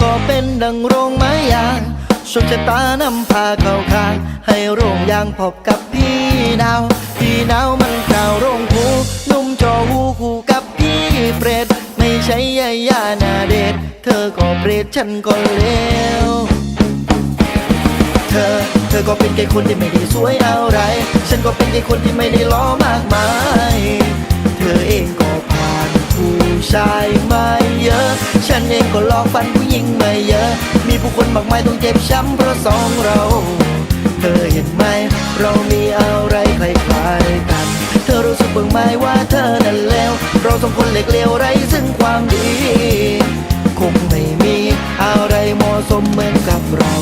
ก็เป็นดังโรงไม้ยางโชคชะตานำพาเข้าข้าง ให้โรงยางพบกับพี่ดาว พี่ดาวมันข่าวโรงผูนุ่มจอหูคู่กับพี่เปรตไม่ใช่ยายานาเดชเธอก็เปรตฉันก็เลวเธอ เธอก็เป็นแค่คนที่ไม่ได้สวยอะไร ฉันก็เป็นแค่คนที่ไม่ได้ล้อมากมาย เธอเองก็ผ่านผู้ชาย ฉันเองก็ลอกฟันผู้หญิงมาเยอะ มีผู้คนมากมายต้องเจ็บช้ำเพราะสองเรา เธอเห็นไหม เรามีอะไรคล้ายๆกัน เธอรู้สึกบ้างไหมว่าเธอนั้นแล้ว เราสองคนเหล็กเลวไร้ซึ่งความดี คงไม่มีอะไรเหมาะสมเหมือนกับเรา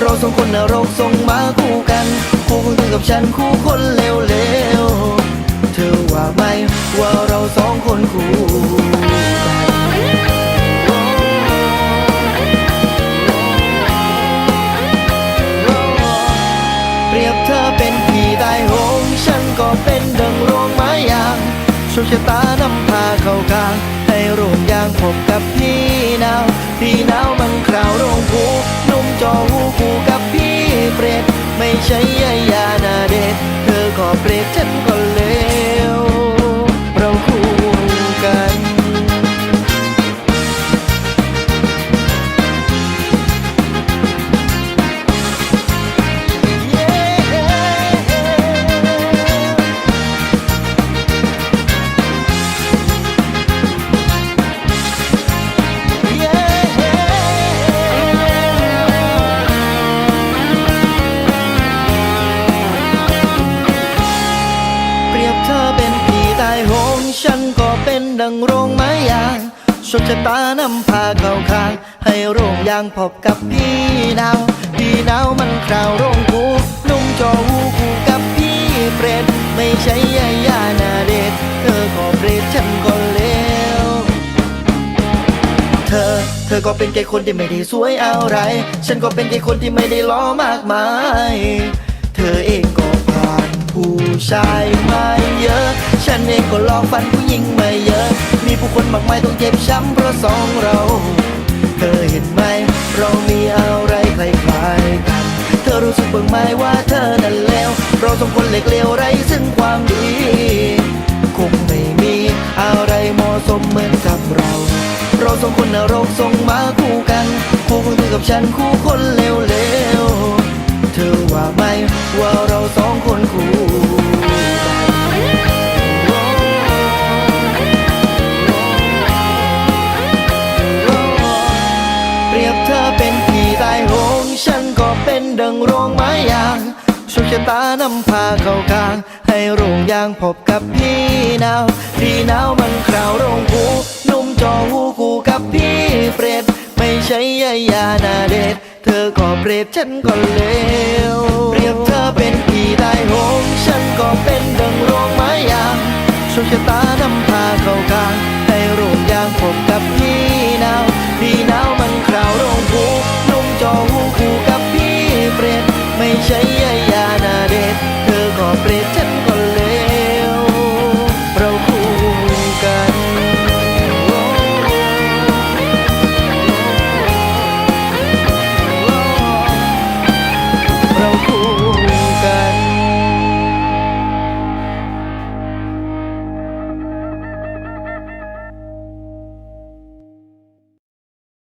เราสองคนนรกส่งมาคู่กัน คู่ของเธอกับฉันคู่คนเลวๆ เธอว่าไหมว่าเราสองคนคู่ เป็นดังรวงไม้ยางโชคชะตานำพาเข้ากลางให้รวมยางพบกับพี่นาวพี่นาวมันครา ฉันก็เป็นดังโรงไม้ยางชคชะตานำพาเข้าข้าง ให้โรงยางพบกับพี่ดาวพี่ดาวมันคราวโรงผูนุ่มจอหูคู่กับพี่เปรตไม่ใช่ยายานาเดชเธอก็เปรตฉันก็เลวเธอ เธอก็เป็นแค่คนที่ไม่ได้สวยอะไร ฉันก็เป็นแค่คนที่ไม่ได้ล้อมากมาย เธอเองก็ผ่านผู้ชาย ก็ลอกฟันผู้หญิงมาเยอะ มีผู้คนมากมายต้องเจ็บช้ำเพราะสองเรา เธอเห็นไหม เรามีอะไรคล้ายๆกัน เธอรู้สึกบ้างไหมว่าเธอนั้นแล้ว เราสองคนเหล็กเลวไร้ซึ่งความดี คงไม่มีอะไรเหมาะสมเหมือนกับเรา เราสองคนนรกส่งมาคู่กัน คู่ของเธอกับฉันคู่คนเลวๆ เธอว่าไหมว่า ฉันก็เป็นดังโรงไม้ยางสุขชะตานำพาเข้ากลาง ให้โรงยางพบกับพี่หนาวพี่หนาวมันคราวโรงกูนุ่มจอหูกูกับพี่เปรตไม่ใช่ยายานาเดชเธอก็เปรตฉันก็เลวเปรียบเธอเป็นผีตายโหงฉันก็เป็นดังโรงไม้ยางสุขชะตานำพาเข้ากลาง ให้โรงยางพบกับ